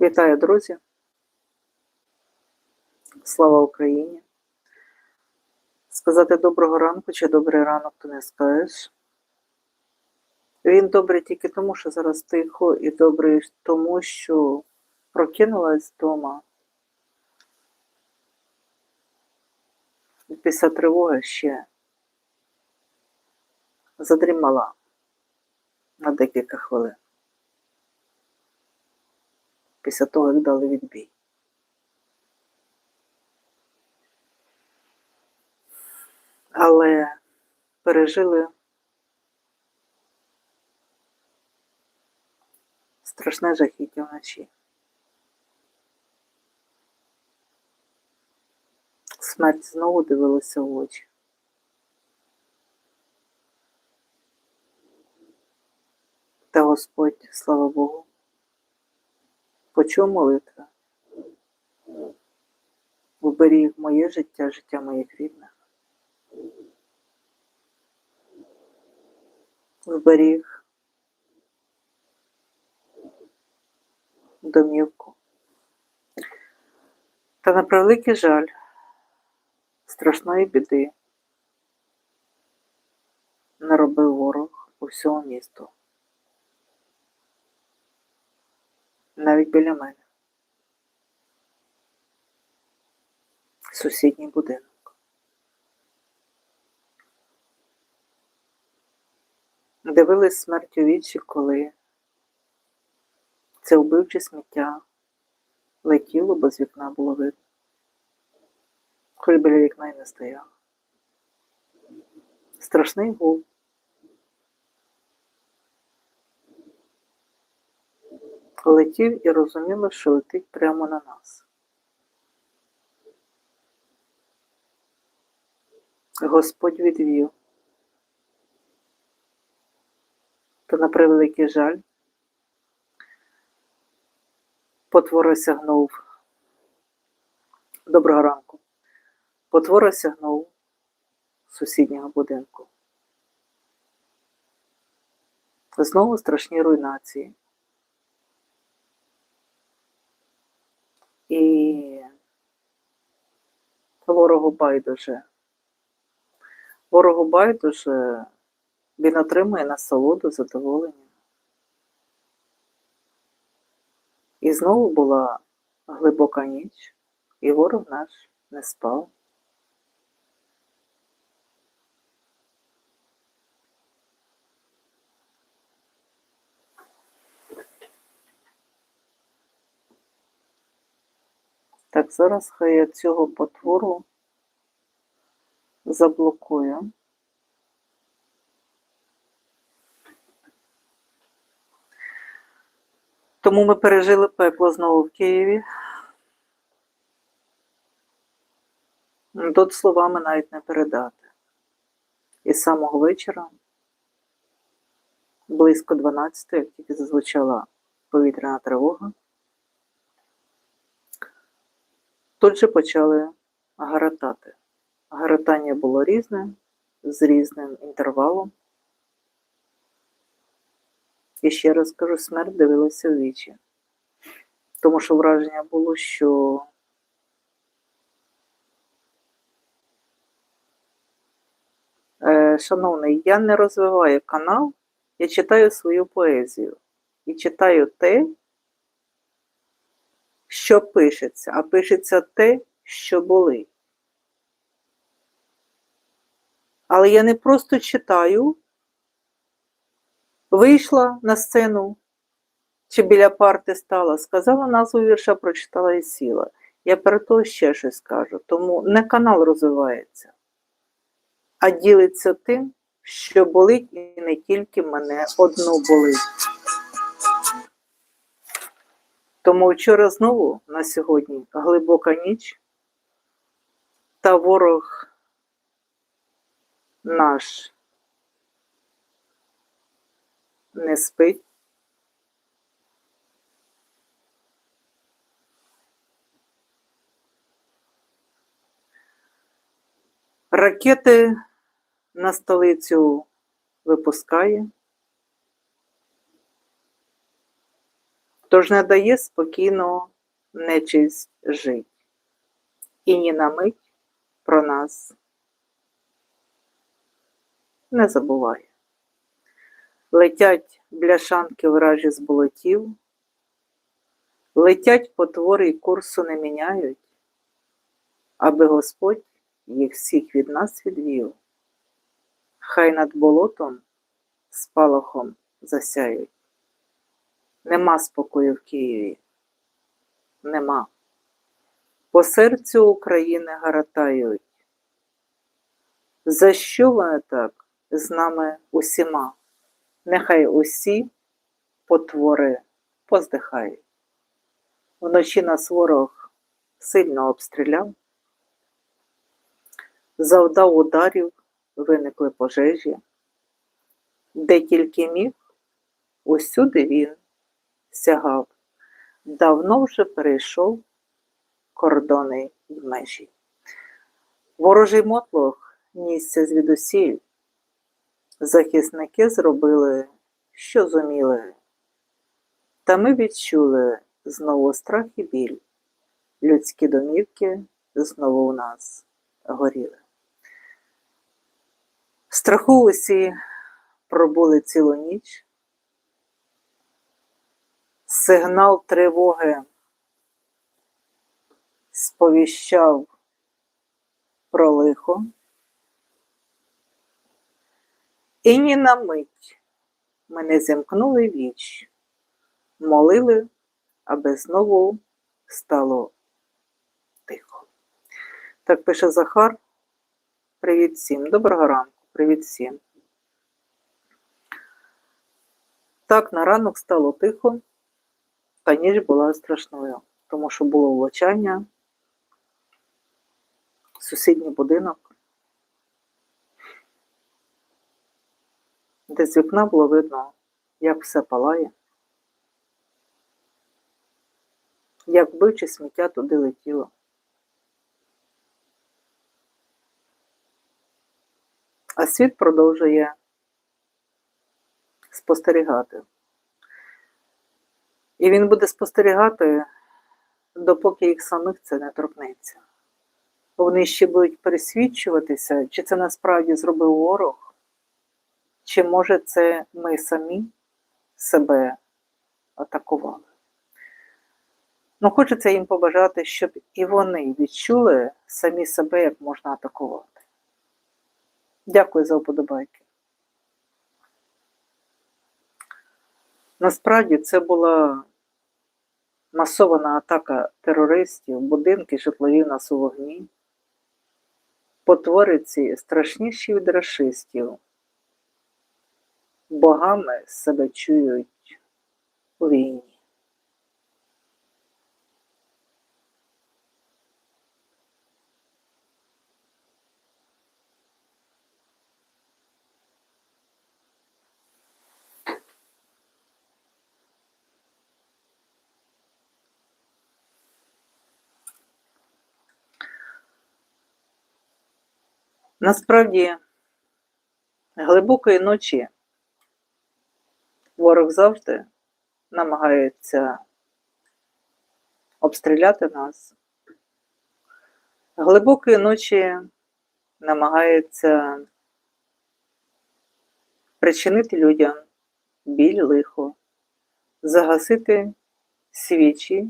Вітаю, друзі! Слава Україні! Сказати доброго ранку чи добрий ранок то не скажеш. Він добрий тільки тому, що зараз тихо, і добрий тому, що прокинулась вдома. Після тривоги ще задрімала на декілька хвилин. Після того, як дали відбій. Але пережили страшне жахіття вночі. Смерть знову дивилася в очі. Та Господь, слава Богу, почув молитви, вберіг моє життя, життя моїх рідних. Вберіг домівку. Та на превеликий жаль страшної біди наробив ворог у всьому місту. Навіть біля мене. Сусідній будинок. Дивились смерть у вічі, коли це вбивче сміття летіло, бо з вікна було видно. Хоч біля вікна й не стояв. Страшний гул. Летів і розуміло, що летить прямо на нас. Господь відвів. Та на превеликий жаль потвора сягнув. Доброго ранку. Потвора сягнув сусіднього будинку. Знову страшні руйнації. І ворогу байдуже. Ворогу байдуже він отримує насолоду, задоволення. І знову була глибока ніч, і ворог наш не спав. Так, зараз хай я цього потвору заблокую. Тому ми пережили пекло знову в Києві. Тут словами навіть не передати. І з самого вечора, близько 12, як тільки зазвучала повітряна тривога, тут же почали гаратати. Гаратання було різне, з різним інтервалом. І ще раз кажу, смерть дивилася в вічі. Тому що враження було, що Е, Шановний, я не розвиваю канал, я читаю свою поезію. І читаю те, що пишеться, а пишеться те, що були. Але я не просто читаю, вийшла на сцену чи біля парти стала, сказала назву вірша, прочитала і сіла. Я перед того ще щось скажу. Тому не канал розвивається, а ділиться тим, що болить, і не тільки мене одну болить. Тому вчора знову на сьогодні глибока ніч, та ворог наш не спить. Ракети на столицю випускає. Тож не дає спокійно нечисть жить, і ні на мить про нас не забуває. Летять бляшанки вражі з болотів, летять потвори й курсу не міняють, аби Господь їх всіх від нас відвів. Хай над болотом спалахом засяють. Нема спокою в Києві, нема. По серцю України гаратають. За що вони так з нами усіма? Нехай усі потвори поздихають. Вночі нас ворог сильно обстріляв, завдав ударів, виникли пожежі, де тільки міг, усюди він сягав, давно вже перейшов кордони й межі. Ворожий мотлох нісся звідусіль, захисники зробили, що зуміли, та ми відчули знову страх і біль, людські домівки знову у нас горіли. Страху усі пробули цілу ніч. Сигнал тривоги сповіщав про лихо. І ні на мить ми не зімкнули віч, молили, аби знову стало тихо. Так пише Захар. Привіт всім. Доброго ранку, привіт всім. Так, на ранок стало тихо, та ніч була страшною, тому що було влучання, сусідній будинок, де з вікна було видно, як все палає, як вбивче сміття туди летіло. А світ продовжує спостерігати. І він буде спостерігати, допоки їх самих це не торкнеться. Вони ще будуть пересвідчуватися, чи це насправді зробив ворог, чи може це ми самі себе атакували. Ну, хочеться їм побажати, щоб і вони відчули самі себе, як можна атакувати. Дякую за вподобайки. Насправді це була масована атака терористів, будинки житлові нас у вогні. Потвориці страшніші від расистів. Богами себе чують у війні. Насправді, глибокої ночі ворог завжди намагається обстріляти нас. Глибокої ночі намагається причинити людям біль лихо, загасити свічі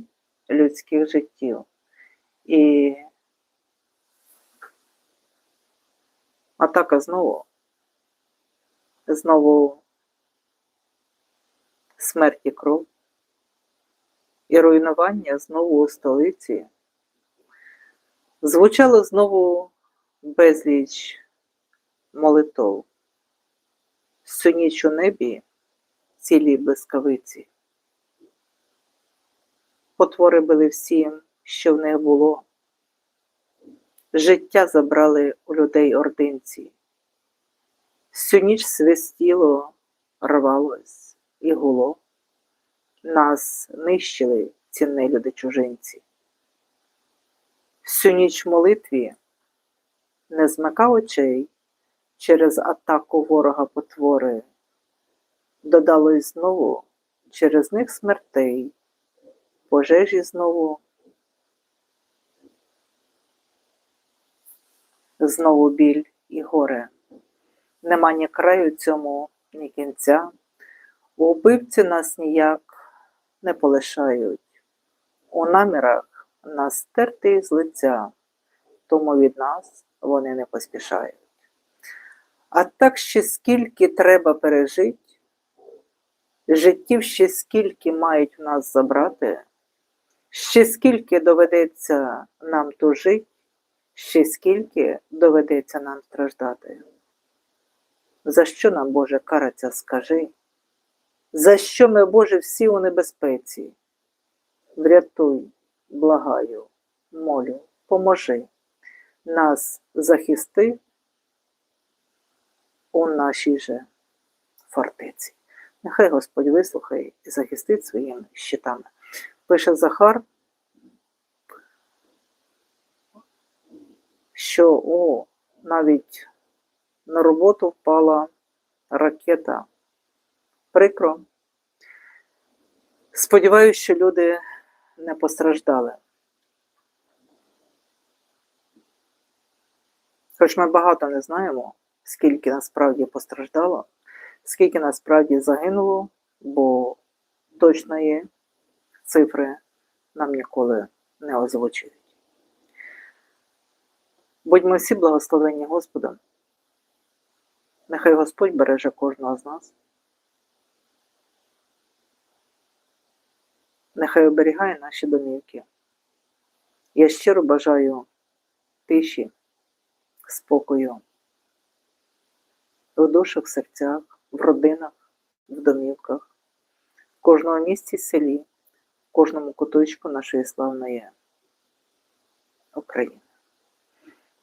людських життів. І атака знову. Знову смерть і кров. І руйнування знову у столиці. Звучало знову безліч молитов. Всю ніч у небі цілі блискавиці. Потвори били всім, що в них було. Життя забрали у людей ординці. Всю ніч свистіло, рвалось і гуло. Нас нищили ці нелюди чужинці. Всю ніч молитві не змикав очей через атаку ворога потвори. Додалось знову через них смертей пожежі знову. Знову біль і горе. Нема ні краю цьому, ні кінця. Убивці нас ніяк не полишають. У намірах нас стерти з лиця, тому від нас вони не поспішають. А так ще скільки треба пережити, життів ще скільки мають в нас забрати, ще скільки доведеться нам тужить, ще скільки доведеться нам страждати. За що нам, Боже, караться, скажи? За що ми, Боже, всі у небезпеці? Врятуй, благаю, молю, поможи, нас захисти у нашій же фортеці. Нехай Господь вислухає і захистить своїми щитами. Пише Захар, що о, навіть на роботу впала ракета. Прикро. Сподіваюся, що люди не постраждали. Хоч ми багато не знаємо, скільки насправді постраждало, скільки насправді загинуло, бо точної цифри нам ніколи не озвучують. Будьмо всі благословені Господом. Нехай Господь береже кожного з нас. Нехай оберігає наші домівки. Я щиро бажаю тиші, спокою в душах, серцях, в родинах, в домівках, в кожному місті і селі, в кожному куточку нашої славної України.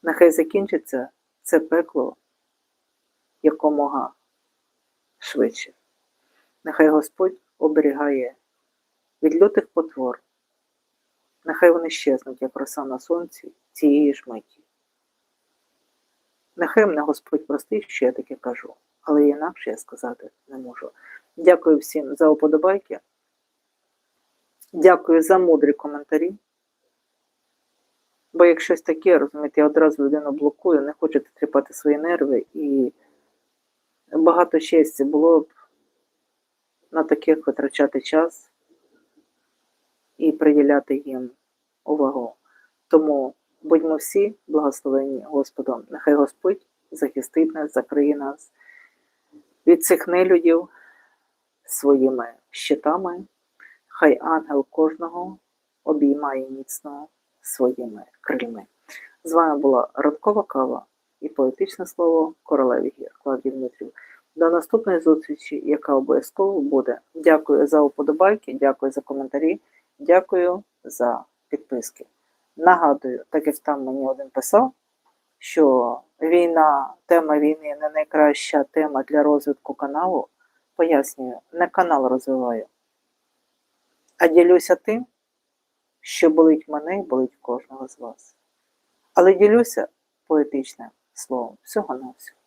Нехай закінчиться це пекло якомога швидше. Нехай Господь оберігає від лютих потвор. Нехай вони щезнуть, як роса на сонці цієї ж миті. Нехай мене Господь простить, що я таке кажу, але інакше я сказати не можу. Дякую всім за уподобайки. Дякую за мудрі коментарі. Бо як щось таке, розумієте, я одразу людину блокую, не хочете тріпати свої нерви і багато щастя було б на таких витрачати час і приділяти їм увагу. Тому будьмо всі благословені Господом. Нехай Господь захистить нас, закриє нас від цих нелюдів своїми щитами. Хай ангел кожного обіймає міцно своїми крильми. З вами була ранкова кава і поетичне слово королеві гір Клавдій Дмитрів. До наступної зустрічі, яка обов'язково буде. Дякую за уподобайки, дякую за коментарі, дякую за підписки. Нагадую, так як там мені один писав, що війна, тема війни не найкраща тема для розвитку каналу. Пояснюю, не канал розвиваю, а ділюся тим, що болить мене і болить кожного з вас. Але ділюся поетичним словом всього на всього.